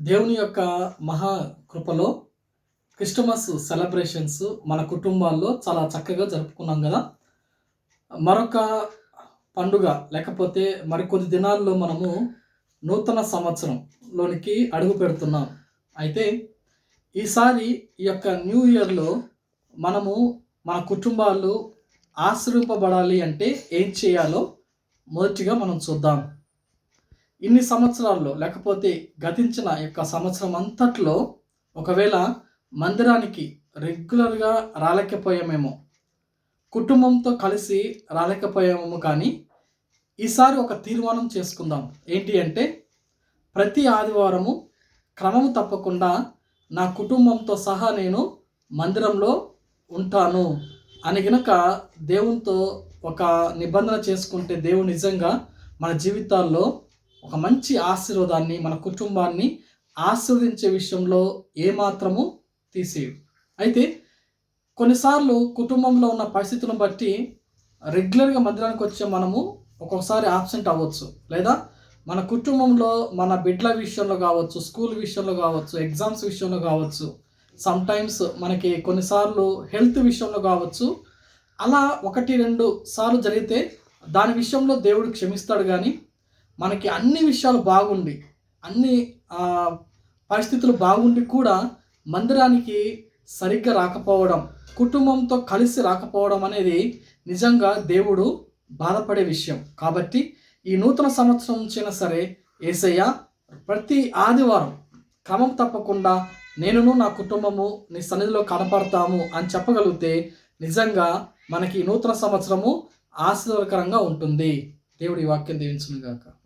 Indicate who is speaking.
Speaker 1: దేవుని యొక్క మహా కృపలో క్రిస్టమస్ సెలబ్రేషన్స్ మన కుటుంబాల్లో చాలా చక్కగా జరుపుకున్నాం కదా. మరొక పండుగ లేకపోతే మరికొద్ది దినాల్లో మనము నూతన సంవత్సరంలోనికి అడుగు పెడుతున్నాం. అయితే ఈసారి ఈ యొక్క న్యూ ఇయర్లో మనము మన కుటుంబాలు ఆశ్రయింపబడాలి అంటే ఏం చేయాలో మొదటిగా మనం చూద్దాం. ఇన్ని సంవత్సరాల్లో లేకపోతే గతించిన యొక్క సంవత్సరం అంతట్లో ఒకవేళ మందిరానికి రెగ్యులర్గా రాలేకపోయామేమో కుటుంబంతో కలిసి రాలేకపోయామేమో కానీ ఈసారి ఒక తీర్మానం చేసుకుందాం. ఏంటి అంటే ప్రతి ఆదివారము క్రమం తప్పకుండా నా కుటుంబంతో సహా నేను మందిరంలో ఉంటాను అని గనక దేవునితో ఒక నిబంధన చేసుకుంటే దేవుడు నిజంగా మన జీవితాల్లో ఒక మంచి ఆశీర్వాదాన్ని మన కుటుంబాన్ని ఆశీర్వదించే విషయంలో ఏమాత్రము తీసేయడు అయితే కొన్నిసార్లు కుటుంబంలో ఉన్న పరిస్థితులను బట్టి రెగ్యులర్గా మందిరానికి వచ్చే మనము ఒక్కొక్కసారి ఆబ్సెంట్ అవ్వచ్చు. లేదా మన కుటుంబంలో మన బిడ్డల విషయంలో కావచ్చు స్కూల్ విషయంలో కావచ్చు ఎగ్జామ్స్ విషయంలో కావచ్చు సమ్టైమ్స్ మనకి కొన్నిసార్లు హెల్త్ విషయంలో కావచ్చు అలా ఒకటి రెండు సార్లు జరిగితే దాని విషయంలో దేవుడు క్షమిస్తాడు కానీ మనకి అన్ని విషయాలు బాగుండి అన్ని పరిస్థితులు బాగుండి కూడా మందిరానికి సరిగ్గా రాకపోవడం కుటుంబంతో కలిసి రాకపోవడం అనేది నిజంగా దేవుడు బాధపడే విషయం. కాబట్టి ఈ నూతన సంవత్సరం నుంచైనా సరే ఏసయ్య ప్రతి ఆదివారం క్రమం తప్పకుండా నేనును నా కుటుంబము నీ సన్నిధిలో కనపడతాము అని చెప్పగలిగితే నిజంగా మనకి నూతన సంవత్సరము ఆశీర్వదకరంగా ఉంటుంది. దేవుడి వాక్యం దీవించునుగాక.